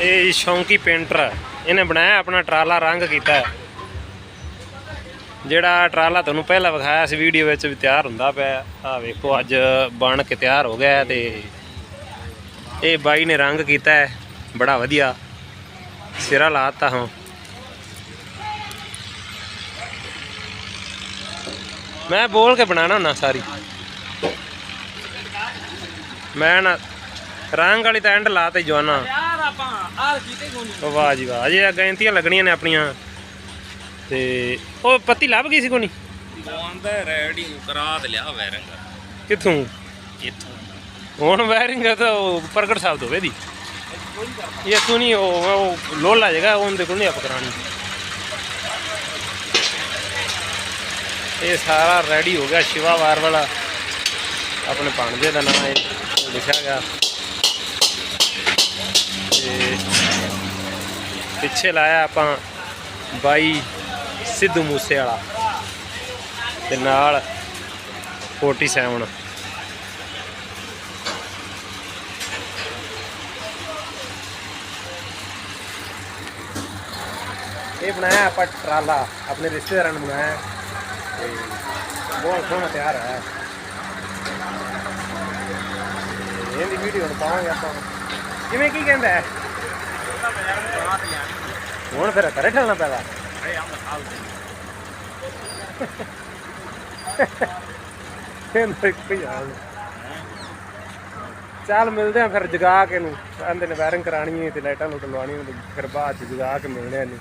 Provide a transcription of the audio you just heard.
ਇਹ ਸ਼ੌਂਕੀ ਪੇਂਟਰ ਹੈ। ਇਹਨੇ ਬਣਾਇਆ, ਆਪਣਾ ਟਰਾਲਾ ਰੰਗ ਕੀਤਾ ਹੈ। ਜਿਹੜਾ ਟਰਾਲਾ ਤੁਹਾਨੂੰ ਪਹਿਲਾਂ ਵਿਖਾਇਆ ਸੀ, ਵੀਡੀਓ ਵਿੱਚ ਵੀ ਤਿਆਰ ਹੁੰਦਾ ਪਿਆ। ਆ ਵੇਖੋ, ਅੱਜ ਬਣ ਕੇ ਤਿਆਰ ਹੋ ਗਿਆ ਤੇ ਇਹ ਬਾਈ ਨੇ ਰੰਗ ਕੀਤਾ ਹੈ। ਬੜਾ ਵਧੀਆ। ਸਿਰਾ ਲਾਤਾ ਹਾਂ ਮੈਂ ਬੋਲ ਕੇ ਬਣਾਣਾ ਹੁੰਦਾ ਸਾਰੀ। ਮੈਂ ਨਾ, ਰੰਗ ਵਾਲੀ ਤਾਂ ਐਂਡ ਲਾਤੇ ਜਵਾਨਾ। ਆਪਾਂ ਆਹ ਕੀਤੇ ਵਾਹ ਜੀ ਵਾਹ ਗੈਂਤੀਆਂ ਲੱਗਣੀਆਂ ਨੇ ਆਪਣੀਆਂ। ਤੇ ਉਹ ਪੱਤੀ ਲੱਭ ਗਈ ਸੀ ਕੋਨੀ ਆਂਦਾ ਰੈਡੀ ਕਰਾ ਤੇ ਲਿਆ ਵੈਰੰਗ ਕਿੱਥੋਂ? ਇੱਥੋਂ। ਹੁਣ ਵਾਇਰਿੰਗ ਤਾਂ ਉਹ ਪ੍ਰਗਟ ਸਾਹਿਬ ਤੋਂ ਵੇਦੀ ਇਹ ਤੂੰ ਨਹੀਂ ਉਹ ਲੋਲਾ ਜਗਾ ਉਹਦੇ ਕੋਲ ਨਹੀਂ ਆਪ ਕਰਾਣੀ ਇਹ ਸਾਰਾ ਰੈਡੀ ਹੋ ਗਿਆ ਸ਼ਿਵਾ ਵਾਰ ਵਾਲਾ। ਆਪਣੇ ਭਾਣਜੇ ਦਾ ਨਾਮ ਇਹ ਲਿਖਿਆ ਗਿਆ। ਪਿੱਛੇ ਲਾਇਆ ਆਪਾਂ ਬਾਈ ਸਿੱਧੂ ਮੂਸੇ ਵਾਲਾ ਤੇ ਨਾਲ 47 ਇਹ ਬਣਾਇਆ ਆਪਾਂ ਟਰਾਲਾ, ਆਪਣੇ ਰਿਸ਼ਤੇਦਾਰਾਂ ਨੂੰ ਬਣਾਇਆ। ਤੇ ਬਹੁਤ ਸੋਹਣਾ ਤਿਆਰ ਹੈ ਤੇ ਇਹਦੀ ਵੀਡੀਓ ਨੂੰ ਪਾਵਾਂਗੇ ਆਪਾਂ। ਕਿਵੇਂ ਕੀ ਕਹਿੰਦਾ ਹੈ? ਹੁਣ ਫਿਰ ਘਰੇ ਠਲਣਾ ਪੈਦਾ। ਕਹਿੰਦਾ ਕੋਈ ਆ ਚੱਲ ਮਿਲਦੇ ਆ ਫਿਰ ਜਗਾ ਕੇ ਨੂੰ ਕਹਿੰਦੇ ਨੇ ਵਾਇਰਿੰਗ ਕਰਾਣੀ ਹੈ ਤੇ ਲਾਈਟਾਂ ਲੁੱਟ ਲਵਾਉਣੀਆਂ ਤੇ ਫਿਰ ਬਾਅਦ ਚ ਜਗਾ ਕੇ ਮਿਲਦੇ ਆ ਇਹਨੂੰ।